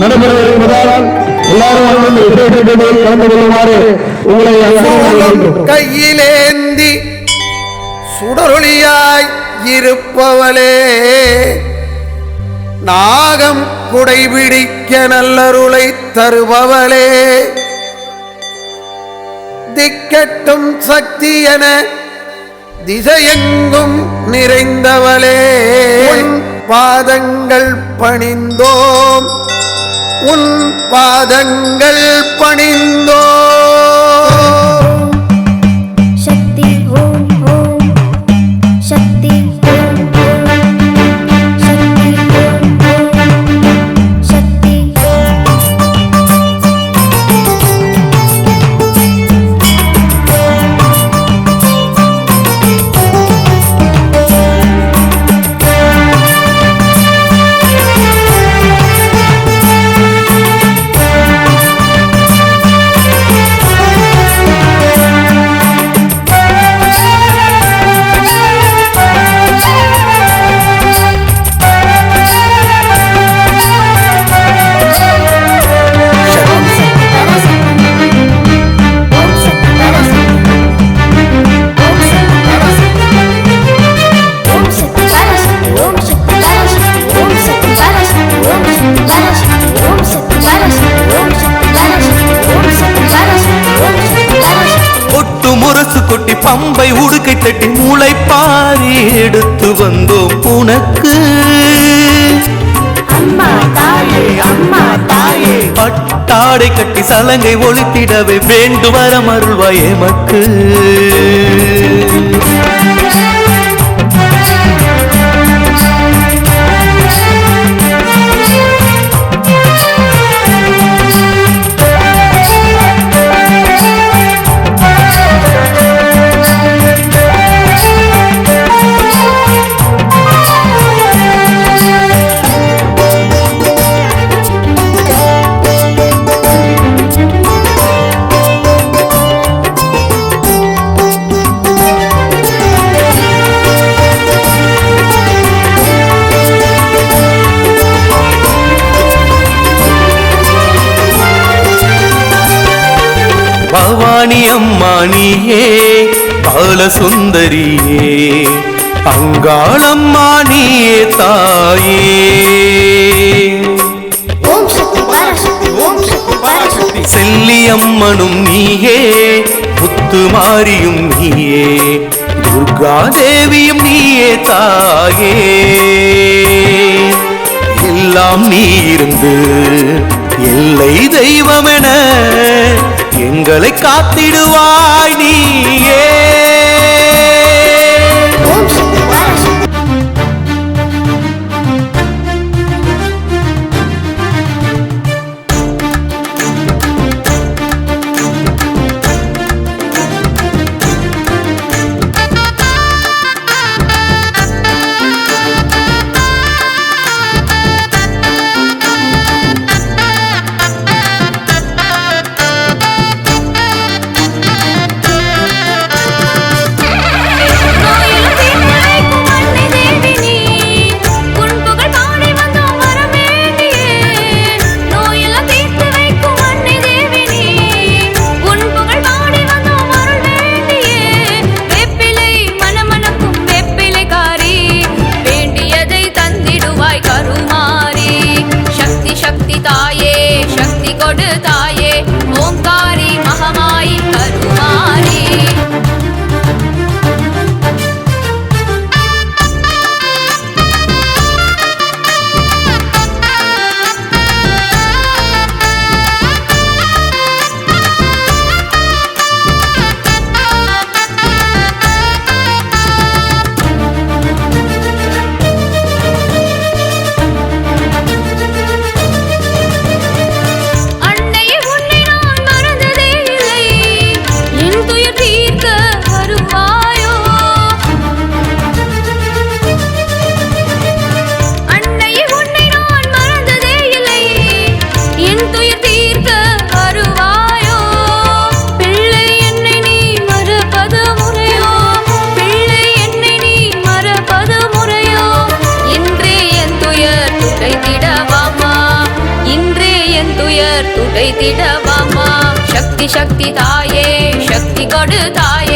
நடைபெற இருப்பதால் எல்லாரும் கலந்து கொள்ளுமாறு உங்களை. கையிலேந்தி சுடரொளியாய் இருப்பவளே நாகம் குடைபிடிக்க நல்லருளை தருபவளே திக்கட்டும் சக்தி என திசையெங்கும் நிறைந்தவளே பாதங்கள் பணிந்தோம். உன் பாதங்கள் பணிந்தோம். பம்பை உடுக்கை தட்டி மூளை பாரி எடுத்து வந்தோம் உனக்கு. அம்மா தாயே அம்மா தாயே. பட்டாடை கட்டி சலங்கை ஒளித்திடவே வேண்டு வரம் அருள்வாய் எமக்கு பாலசுந்தரியே அங்காளம்மா நீயே தாயே. செல்லியம்மனும் நீயே முத்துமாரியும் நீயே துர்கா தேவியும் நீயே தாயே. எல்லாம் நீ இருந்து எல்லை தெய்வமென எங்களை காத்திடுவாய் நீயே. சக்தி தாயே சக்தி கொடு தாயே.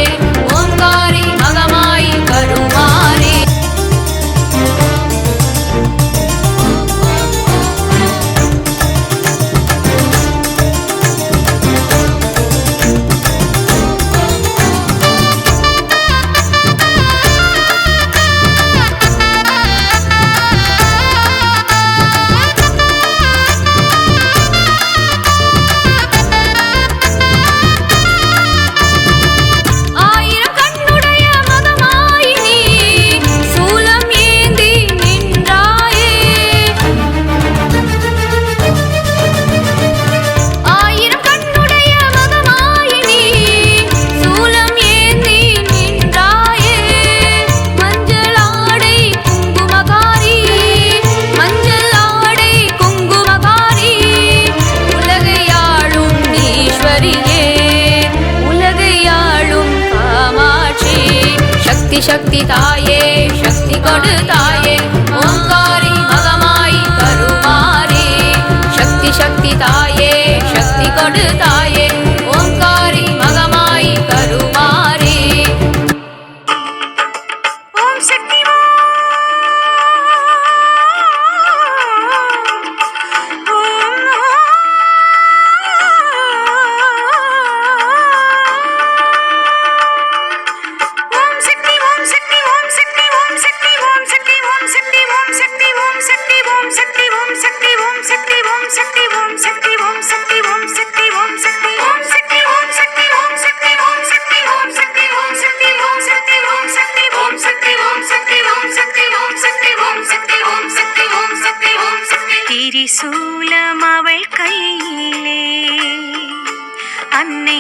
शक्ति ताये शक्ति ताये ओंकारी भगमाई करुमारी शक्ति शक्ति ताये शक्ति ताये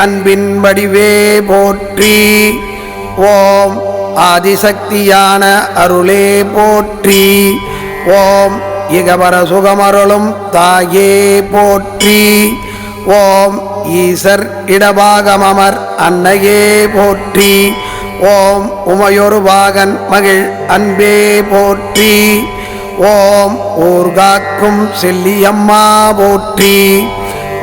அன்பின் வடிவே போற்றி ஓம் ஆதிசக்தியான அருளே போற்றி ஓம் இகவர சுகமருளும் தாயே போற்றி ஓம் ஈசர் இடபாகமமர் அன்னையே போற்றி ஓம் உமையொரு பாகன் மகிழ் அன்பே போற்றி ஓம் ஊர்காக்கும் செல்லியம்மா போற்றி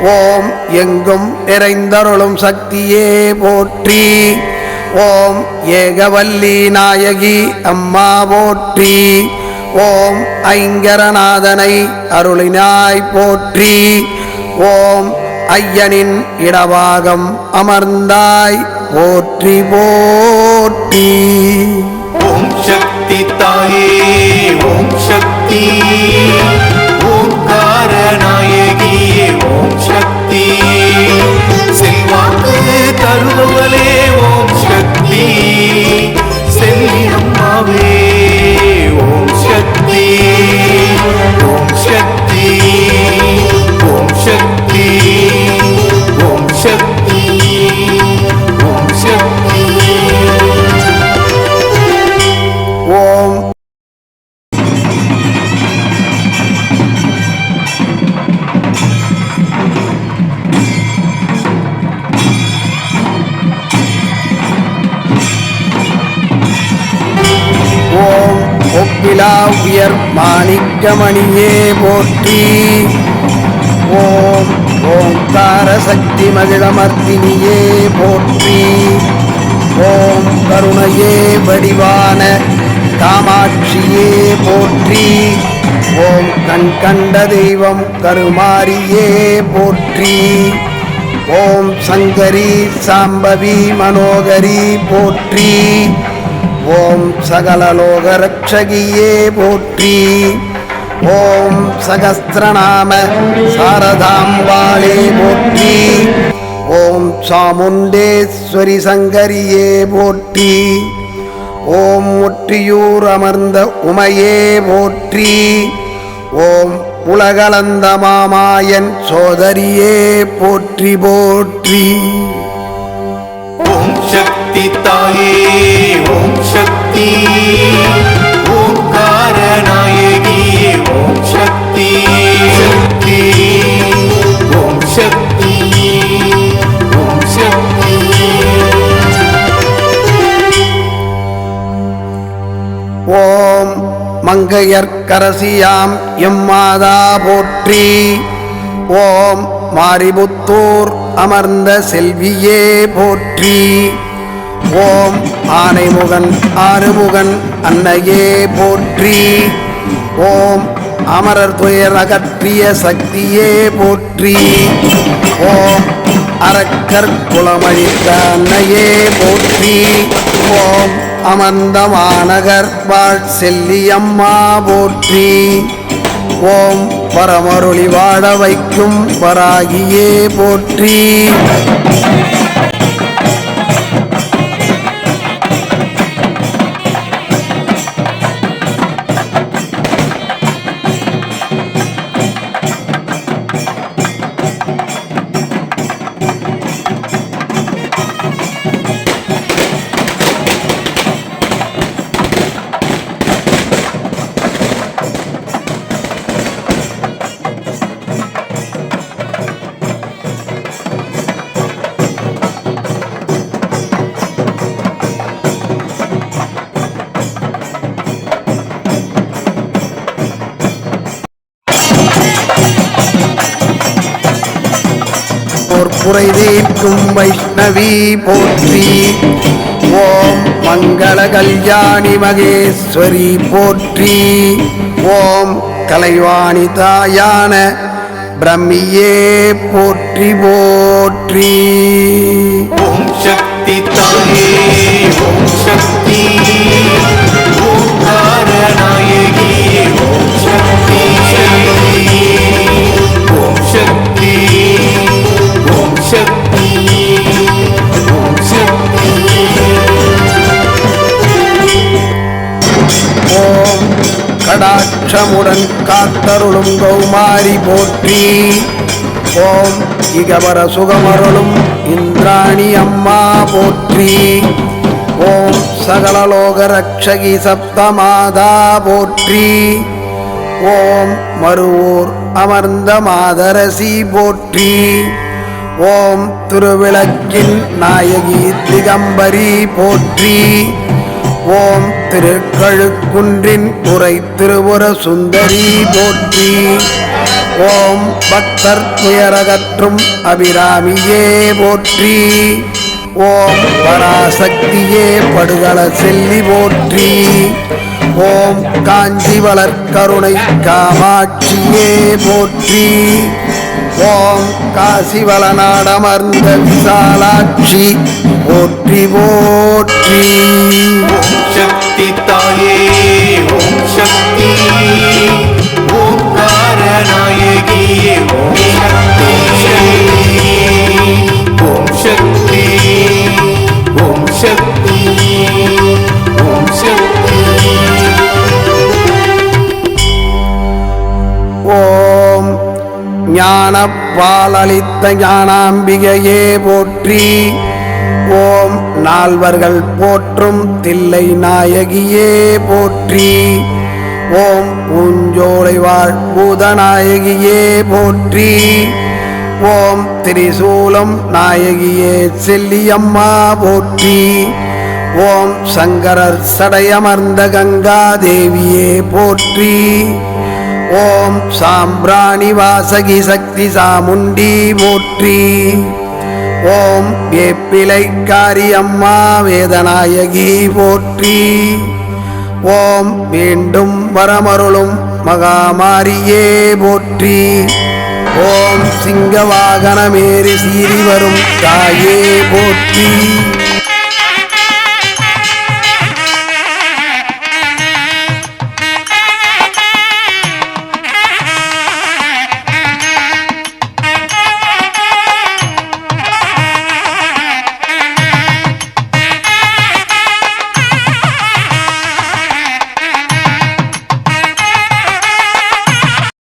ஓம் எங்கும் நிறைந்தருளும் சக்தியே போற்றி. ஓம் ஏகவல்லி நாயகி அம்மா போற்றி. ஓம் ஐங்கரநாதனை அருளினாய் போற்றி. ஓம் ஐயனின் இடவாகம் அமர்ந்தாய் போற்றி போற்றி. ஓம் சக்தி தாயே. போற்றி ஓம் ஓங்கார சக்தி மகிழமர்த்தினியே போற்றி. ஓம் கருணையே வடிவான காமாட்சியே போற்றி. ஓம் கண் கண்ட தெய்வம் கருமாரியே போற்றி. ஓம் சங்கரி சாம்பவி மனோகரி போற்றி. ஓம் சகலலோக ரட்சகியே போற்றி. ஓம் சகஸ்திரநாம சாரதாம்பாளே போற்றி. ஓம் சாமுண்டேஸ்வரி சங்கரியே போற்றி. ஓம் ஒற்றியூர் அமர்ந்த உமையே போற்றி. ஓம் உலகளந்த மாமாயன் சோதரியே போற்றி போற்றி. ஓம் சக்தி தாயே ஓம் சக்தி. ஓம் மங்கையர்கரசியாம் எம்மாதா போற்றி. ஓம் மாரிபுத்தூர் அமர்ந்த செல்வியே போற்றி. ஓம் ஆனைமுகன் ஆறுமுகன் அன்னையே போற்றி. ஓம் அமரர் துயர் அகற்றிய சக்தியே போற்றி. ஓம் அரக்கர் குளமழித்த அன்னையே போற்றி. ஓம் அமர்ந்த மாநகர் வாழ் செல்லியம்மா போற்றி. ஓம் பரமருளி வாழ வைக்கும் வராகியே போற்றி. பொற்புரை தீர்க்கும் வைஷ்ணவி போற்றி. ஓம் மங்கள கல்யாணி மகேஸ்வரி போற்றி. ஓம் கலைவாணி தாயான பிரம்மியே போற்றி போற்றி. ஓம் சக்தி தாயே ஓம் சக்தி. கௌமாரி போற்றி. ஓம் இகவர சுகமருளும் இந்திராணி அம்மா போற்றி. ஓம் சகலலோக ரக்ஷகி சப்தமாதா போற்றி. ஓம் மருவூர் அமர்ந்த மாதரசி போற்றி. ஓம் திருவிளக்கின் நாயகி திகம்பரி போற்றி. ஓம் திருக்கழுக்குன்றின் உரை திருவுர சுந்தரி போற்றி. ஓம் பக்தர் துயரகற்றும் அபிராமியே போற்றி. ஓம் பராசக்தியே படுகள செல்லி போற்றி. ஓம் காஞ்சி வளர்கருணை காமாட்சியே போற்றி. ஓம் காசி வளநாடமர்ந்த விசாலாட்சி போற்றி போற்றி. சக்தி தாயே ஓம் சக்தி ஓங்கார நாயகியே ஓம் சக்தி ஓம் சக்தி ஓம் சக்தி ஓம் சக்தி. ஓம் ஞானப்பாலளித்த ஞானாம்பிகையே போற்றி ஓம் நால்வர்கள் போற்றும் தில்லை நாயகியே போற்றி. ஓம் பூஞ்சோலை வாழ் பூதநாயகியே போற்றி. ஓம் திரிசூலம் நாயகியே செல்லியம்மா போற்றி. ஓம் சங்கரர் சடையமர்ந்த கங்கா தேவியே போற்றி. ஓம் சாம்பிராணி வாசகி சக்தி சாமுண்டி போற்றி. ஓம் வேப்பிலைக்காரி அம்மா வேதநாயகி போற்றி. ஓம் மீண்டும் வரமருளும் மகாமாரியே போற்றி. ஓம் சிங்கவாகனமேறி சீறி வரும் தாயே போற்றி.